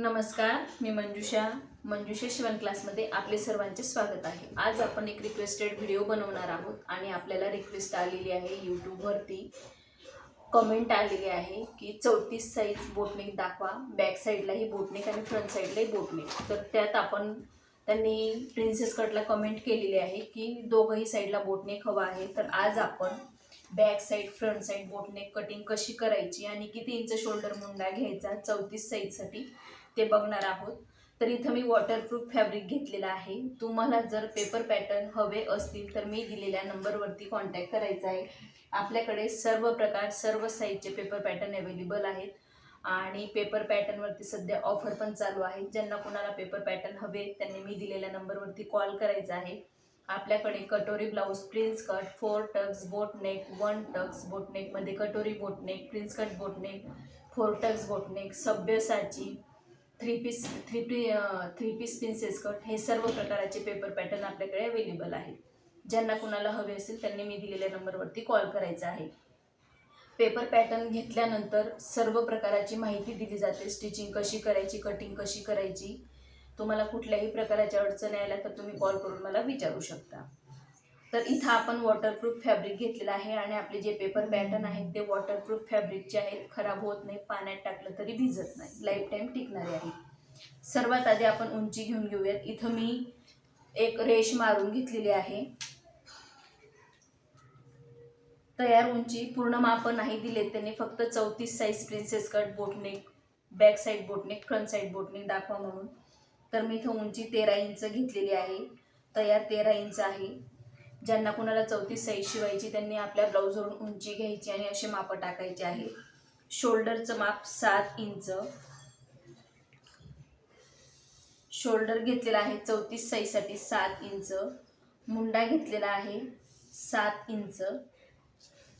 नमस्कार मी मंजुषा. मंजुषा शिवण क्लासमध्ये आपले सर्वांचे स्वागत आहे. आज आपण एक रिक्वेस्टेड व्हिडिओ बनवणार आहोत आणि आपल्याला रिक्वेस्ट आलेली आहे यूट्यूबवरती कमेंट आलेली आहे की चौतीस साईज बोटनेक दाखवा. बॅक साईडलाही बोटनेक आणि फ्रंट साईडलाही बोटनेक तर त्यात आपण त्यांनी प्रिन्सेस कटला कमेंट केलेली आहे की दोघंही साईडला बोटनेक हवा आहे. तर आज आपण back side front side boatneck cutting कशी करायची आणि किती इंच शोल्डर मुंडा घ्यायचा चौतीस साईजसाठी ते बघणार आहोत. तर इथं मी वॉटरप्रूफ फॅब्रिक घेतलेला आहे. तुम्हाला जर पेपर पॅटर्न हवे असतील तर मी दिलेल्या नंबरवरती कॉन्टॅक्ट करायचा आहे. आपल्याकडे सर्व प्रकार सर्व साईजचे पेपर पॅटर्न अवेलेबल आहेत. आणि पेपर पॅटर्नवरती सध्या ऑफर पण चालू आहे ज्यांना कोणाला पेपर पॅटर्न हवे त्यांनी मी दिलेल्या नंबरवरती कॉल करायचा आहे. आपल्याकडे katori blouse prince cut four tucks boatneck one tucks बोटनेकमध्ये katori boatneck prince cut boatneck four tucks boatneck सभ्यसाची three piece three P three piece princess cut हे सर्व प्रकाराचे पेपर पॅटर्न आपल्याकडे अवेलेबल आहेत. ज्यांना कुणाला हवे असेल त्यांनी मी दिलेल्या नंबरवरती कॉल करायचा आहे. पेपर पॅटर्न घेतल्यानंतर सर्व प्रकाराची माहिती दिली जाते. स्टिचिंग कशी करायची कटिंग कशी करायची तुम्हाला कुठल्याही प्रकाराच्या अडचण यायला तर तुम्ही कॉल करून मला विचारू शकता. तर इथं आपण वॉटरप्रूफ फॅब्रिक घेतलेलं आहे आणि आपले जे पेपर पॅटर्न आहेत ते वॉटरप्रूफ फॅब्रिकचे आहेत खराब होत नाही पाण्यात टाकलं तरी भिजत नाही. लाईफ टाईम टिकणारे आहेत सर्वात आधी आपण उंची घेऊन घेऊयात. इथं मी एक रेश मारून घेतलेली आहे. तयार उंची पूर्ण मापन नाही दिले त्यांनी फक्त चौतीस size princess cut boatneck back side boatneck front side boatneck दाखवा म्हणून. तर मी इथं उंची तेरा इंच घेतलेली आहे. तयार तेरा इंच आहे. ज्यांना कुणाला चौतीस साईज शिवायची त्यांनी आपल्या ब्लाऊजवरून उंची घ्यायची आणि असे मापं टाकायचे आहे. शोल्डरचं माप सात इंच. शोल्डर घेतलेला आहे चौतीस साईजसाठी सात इंच. मुंडा घेतलेला आहे सात इंच.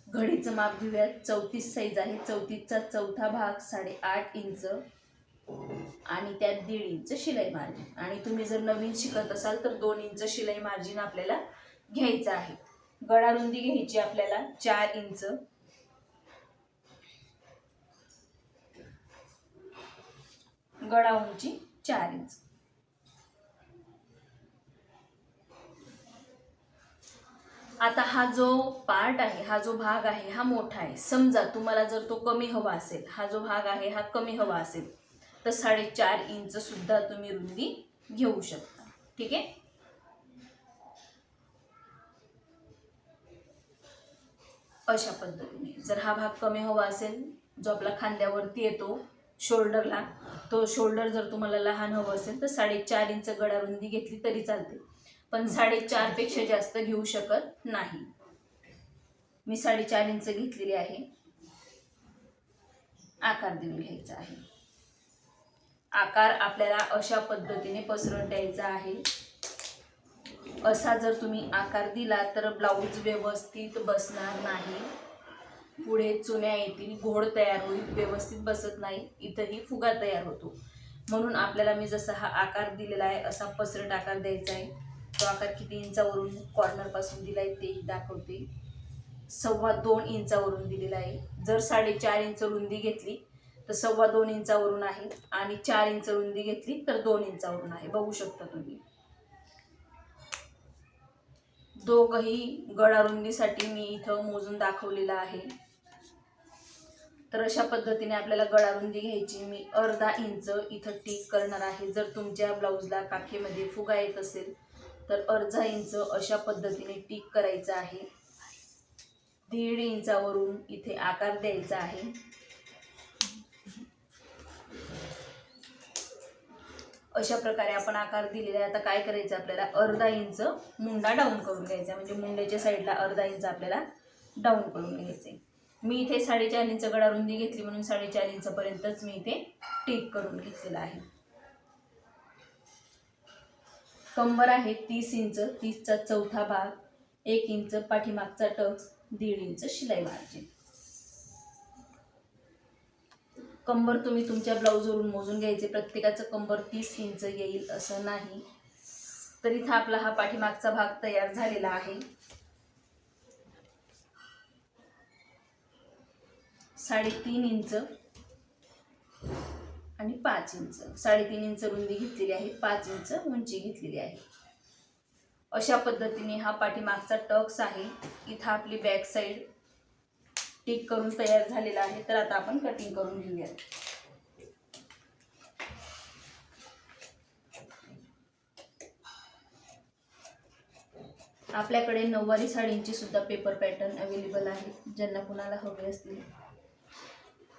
घडीचं माप घेऊयात. चौतीस साईज आहे. चौतीसचा चौथा भाग साडेआठ इंच. आणि त्यात दीड इंच शिलाई मार्जिन. आणि तुम्ही जर नवीन शिकत असाल तर दोन इंच शिलाई मार्जिन आपल्याला घ्यायचं आहे. गळा रुंदी घ्यायची आपल्याला चार इंच. गळा उंची चार इंच. आता हा जो पार्ट आहे हा जो भाग आहे हा मोठा आहे. समजा तुम्हाला जर तो कमी हवा असेल हा जो भाग आहे हा कमी हवा असेल तर साडेचार इंच सुद्धा तुम्ही रुंदी घेऊ शकता. ठीक आहे? अशा पद्धतीने. जर हा भाग कमी हवा असेल जो आपला खांद्यावरती येतो शोल्डरला तो शोल्डर जर तुम्हाला लहान हवं असेल तर साडेचार इंच गळा रुंदी घेतली तरी चालते. पण साडेचारपेक्षा जास्त घेऊ शकत नाही. मी साडेचार इंच घेतलेली आहे. आकार देऊन घ्यायचा आहे. आकार आपल्याला अशा पद्धतीने पसरून द्यायचा आहे. असा जर तुम्ही आकार दिला तर ब्लाऊज व्यवस्थित बसणार नाही. पुढे चुन्या येतील घोड तयार होईल व्यवस्थित बसत नाही. इथंही फुगा तयार होतो. म्हणून आपल्याला मी जसा हा आकार दिलेला आहे असा पसरट आकार द्यायचा आहे. तो आकार किती इंचावरून कॉर्नरपासून दिला आहे तेही दाखवते. सव्वा दोन इंचावरून दिलेला आहे. जर साडेचार इंच रुंदी घेतली तर सव्वा दोन इंचावरून आहे आणि चार इंच रुंदी घेतली तर दोन इंचावरून आहे. बघू शकता तुम्ही. दोघही गळा रुंदीसाठी मी इथं मोजून दाखवलेलं आहे. तर अशा पद्धतीने आपल्याला गळा रुंदी घ्यायची. मी अर्धा इंच इथं टीक करणार आहे. जर तुमच्या ब्लाऊजला काखेमध्ये फुगा येत असेल तर अर्धा इंच अशा पद्धतीने टीक करायचं आहे. दीड इंचावरून इथे आकार द्यायचा आहे. अशा प्रकारे आपण आकार दिलेला आहे. आता काय करायचं आपल्याला? अर्धा इंच मुंडा डाऊन करून घ्यायचा म्हणजे मुंड्याच्या साईडला अर्धा इंच आपल्याला डाऊन करून घ्यायचं मी इथे साडेचार इंच गडारुंदी घेतली म्हणून साडेचार इंचपर्यंतच मी इथे टेक करून घेतलेला आहे. कंबर आहे तीस इंच तीसचा चौथा भाग एक इंच पाठीमागचा टक्स दीड इंच शिलाई मार्जिन. कंबर तुम्ही तुमच्या ब्लाऊजवरून मोजून घ्यायचे. प्रत्येकाचं कंबर तीस इंच येईल असं नाही. तर इथं आपला हा पाठीमागचा भाग तयार झालेला आहे. साडेतीन इंच आणि पाच इंच. साडेतीन इंच रुंदी घेतलेली आहे पाच इंच उंची घेतलेली आहे. अशा पद्धतीने हा पाठीमागचा टक्स आहे. इथं आपली बॅक साईड टिक करून तयार झालेला आहे. तर आता आपण कटिंग करून घेऊयात. आपल्याकडे नऊवारी साडींची सुद्धा पेपर पॅटर्न अवेलेबल आहे. ज्यांना कुणाला हवे असतील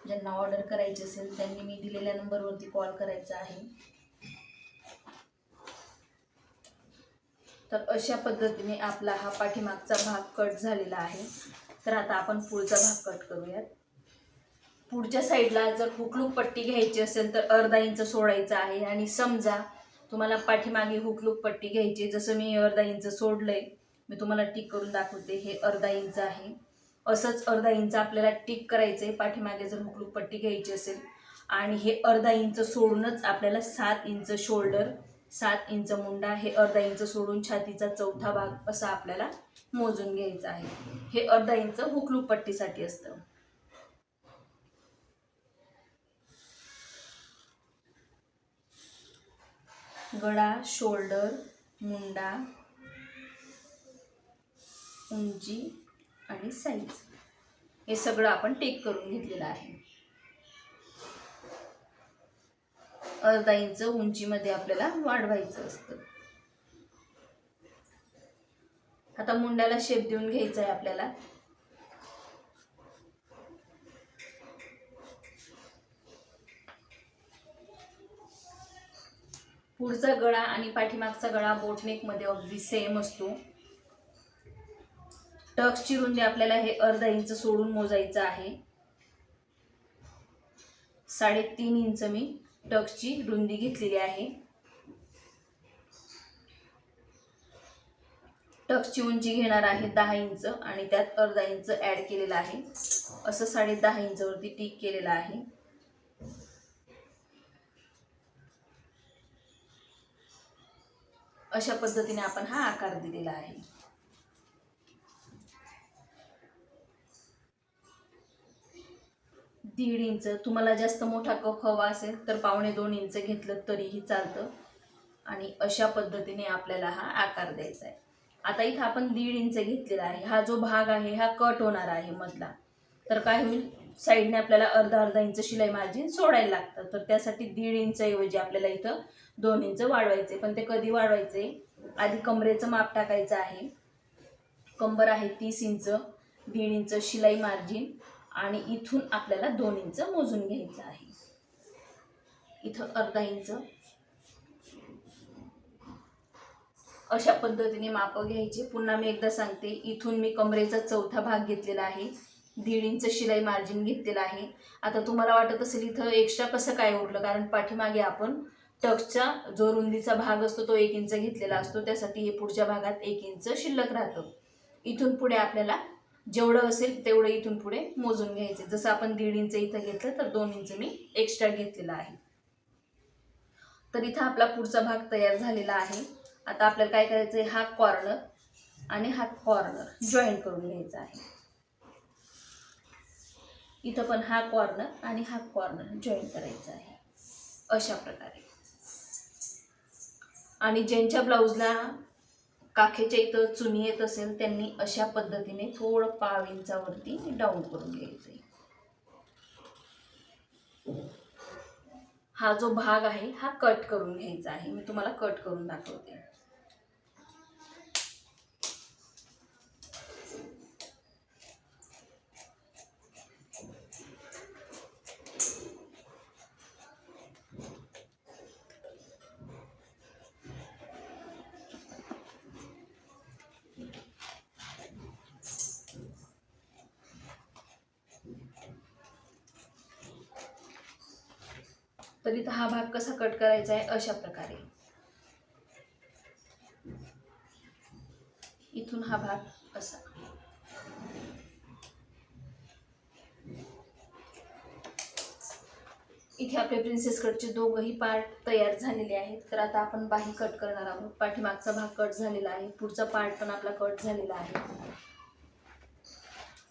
ज्यांना ऑर्डर करायची असेल त्यांनी मी दिलेल्या नंबरवरती कॉल करायचा आहे. तर अशा पद्धतीने आपला हा पाठीमागचा भाग कट झालेला आहे. तर आता आपण पुढचा भाग कट करूयात. पुढच्या साईडला जर हुकलूक पट्टी घ्यायची असेल तर अर्धा इंच सोडायचं आहे. आणि समजा तुम्हाला पाठीमागे हुकलूक पट्टी घ्यायची जसं मी अर्धा इंच सोडलंय मी तुम्हाला टिक करून दाखवते. हे अर्धा इंच आहे. असंच अर्धा इंच आपल्याला टिक करायचं आहे पाठीमागे जर हुकलूक पट्टी घ्यायची असेल आणि हे अर्धा इंच सोडूनच आपल्याला सात इंच शोल्डर सात इंच मुंडा हे अर्धा इंच सोडून छातीचा चौथा भाग असा आपल्याला मोजून घ्यायचा आहे. हे अर्धा इंच हुकलूक पट्टीसाठी असतं. गळा शोल्डर मुंडा उंची आणि साईज हे सगळं आपण टेक करून घेतलेलं आहे. अर्धा इंच उंचीमध्ये आपल्याला वाढवायचं असतं. आता मुंड्याला शेप देऊन घ्यायचा आहे आपल्याला. पुढचा गळा आणि पाठीमागचा गळा बोटनेकमध्ये अगदी सेम असतो. टक्सची रुंदी आपल्याला हे अर्धा इंच सोडून मोजायचं आहे. साडेतीन इंच मी टक्सची रुंदी घेतलेली आहे. टक्सची उंची घेणार आहे दहा इंच आणि त्यात अर्धा इंच ॲड केलेला आहे. असं साडे दहा इंचवरती टिक केलेलं आहे. अशा पद्धतीने आपण हा आकार दिलेला आहे. दीड इंच. तुम्हाला जास्त मोठा कप हवा असेल तर पावणे दोन इंच घेतलं तरीही चालतं. आणि अशा पद्धतीने आपल्याला हा आकार द्यायचा आहे. आता इथं आपण दीड इंच घेतलेला आहे. हा जो भाग आहे हा कट होणार आहे मधला. तर काय होईल? साईडने आपल्याला अर्धा अर्धा इंच शिलाई मार्जिन सोडायला लागतं. तर त्यासाठी दीड इंचऐवजी आपल्याला इथं दोन इंच वाढवायचे. पण ते कधी वाढवायचे? आधी कमरेचं माप टाकायचं आहे. कंबर आहे तीस इंच. दीड इंच शिलाई मार्जिन आणि इथून आपल्याला दोन इंच मोजून घ्यायचं आहे. इथं अर्धा इंच. अशा पद्धतीने मापं घ्यायची. पुन्हा मी एकदा सांगते इथून मी कमरेचा चौथा भाग घेतलेला आहे. दीड इंच शिलाई मार्जिन घेतलेला आहे. आता तुम्हाला वाटत असेल इथं एक्स्ट्रा कसं काय उरलं? कारण पाठीमागे आपण टक्सचा जो रुंदीचा भाग असतो तो एक इंच घेतलेला असतो. त्यासाठी हे पुढच्या भागात एक इंच शिल्लक राहतं. इथून पुढे आपल्याला जेवढं असेल तेवढं इथून पुढे मोजून घ्यायचे. जसं आपण दीड इंच इथं घेतलं तर दोन इंच मी एक्स्ट्रा घेतलेला आहे. तर इथं आपला पुढचा भाग तयार झालेला आहे. आता आपल्याला काय करायचं आहे हा कॉर्नर आणि हा कॉर्नर जॉईन करून घ्यायचा आहे. इथं पण हा कॉर्नर आणि हा कॉर्नर जॉईन करायचा आहे. अशा प्रकारे. आणि ज्यांच्या ब्लाऊजला काखेच्या इथं चुनी येत असेल त्यांनी अशा पद्धतीने थोडं पाव इंचावरती डाऊन करून घ्यायचं हा जो भाग आहे हा कट करून घ्यायचा आहे. मी तुम्हाला कट करून दाखवते. तर इथं हा भाग कसा कट करायचा आहे अशा प्रकारे. इथून हा भाग असा. इथे आपले प्रिन्सेस कटचे दोघंही पार्ट तयार झालेले आहेत. तर आता आपण बाही कट करणार आहोत. पाठीमागचा भाग कट झालेला आहे. पुढचा पार्ट पण आपला कट झालेला आहे.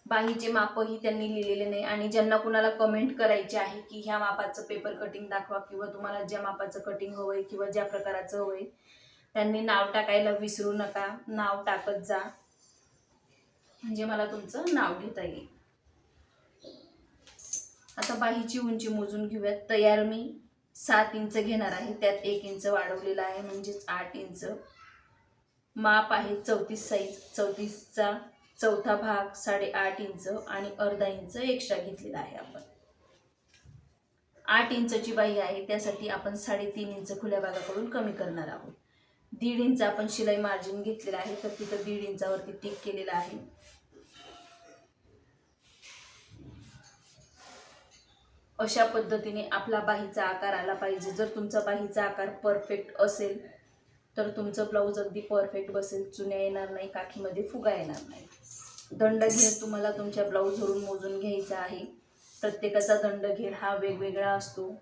बाहीचे मापही त्यांनी लिहिलेले नाही आणि ज्यांना कुणाला कमेंट करायचे आहे की ह्या मापाचं पेपर कटिंग दाखवा किंवा तुम्हाला ज्या मापाचं कटिंग हवंय किंवा ज्या प्रकाराचं हवंय त्यांनी नाव टाकायला विसरू नका. नाव टाकत जा. म्हणजे मला तुमचं नाव घेता येईल. आता बाहीची उंची मोजून घेऊयात. तयार मी सात इंच घेणार आहे. त्यात एक इंच वाढवलेला आहे म्हणजेच आठ इंच. माप आहे चौतीस साईज चौतीसचा. चौथा भाग साडेआठ इंच आणि अर्धा इंच एक्स्ट्रा घेतलेला आहे आपण. आठ इंचची बाई आहे त्यासाठी आपण साडेतीन इंच खुल्या भागाकडून कमी करणार आहोत. दीड इंच आपण शिलाई मार्जिन घेतलेलं आहे तर तिथं दीड इंचावरती टिक केलेलं आहे. अशा पद्धतीने आपला बाहीचा आकार आला पाहिजे. जर तुमचा बाहीचा आकार परफेक्ट असेल तर तुमचं ब्लाऊज अगदी परफेक्ट बसेल. चुन्या येणार नाही काठीमध्ये फुगा येणार नाही. दंडघेर तुम्हाला तुमच्या ब्लाऊजवरून मोजून घ्यायचा आहे. प्रत्येकाचा दंडघेर हा वेगवेगळा असतो.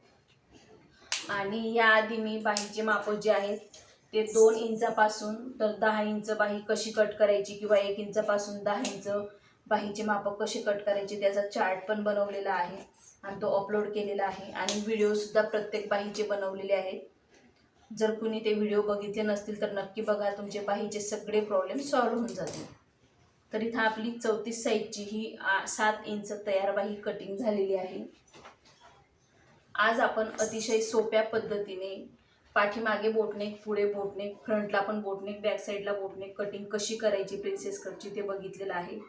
आणि याआधी मी बाहीचे मापं जे आहेत ते दोन इंचापासून तर दहा इंच बाही कशी कट करायची किंवा एक इंचापासून दहा इंच बाहीचे मापं कसे कट करायचे त्याचा चार्ट पण बनवलेला आहे आणि तो अपलोड केलेला आहे. आणि व्हिडिओसुद्धा प्रत्येक बाहीचे बनवलेले आहेत. जर कुणी ते व्हिडिओ बघितले नसतील तर नक्की बघा तुमचे बाहीचे सगळे प्रॉब्लेम सॉल्व्ह होऊन जातील. तर इथं आपली चौतीस साईजची ही सात इंच तयार बाही कटिंग झालेली आहे. आज आपण अतिशय सोप्या पद्धतीने पाठीमागे बोटनेक पुढे बोटनेक फ्रंटला पण बोटनेक बॅक साईडला बोटनेक कटिंग कशी करायची प्रिन्सेस कटची ते बघितलेलं आहे.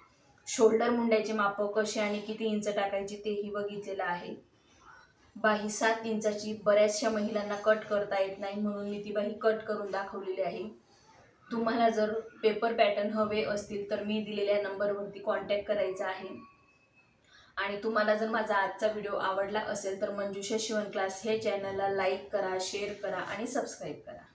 शोल्डर मुंड्याचे मापं कसे आणि किती इंच टाकायची तेही बघितलेलं आहे. बाही सात इंचाची बऱ्याचशा महिलांना कट करता येत नाही म्हणून मी ती बाही कट करून दाखवलेली आहे. तुम्हाला जर पेपर पॅटर्न हवे असतील तर मी दिलेल्या नंबरवरती कॉन्टॅक्ट करायचा आहे. आणि तुम्हाला जर माझा आजचा व्हिडिओ आवडला असेल तर मंजुषा शिवण क्लास हे चॅनलला लाईक करा शेअर करा आणि सबस्क्राईब करा.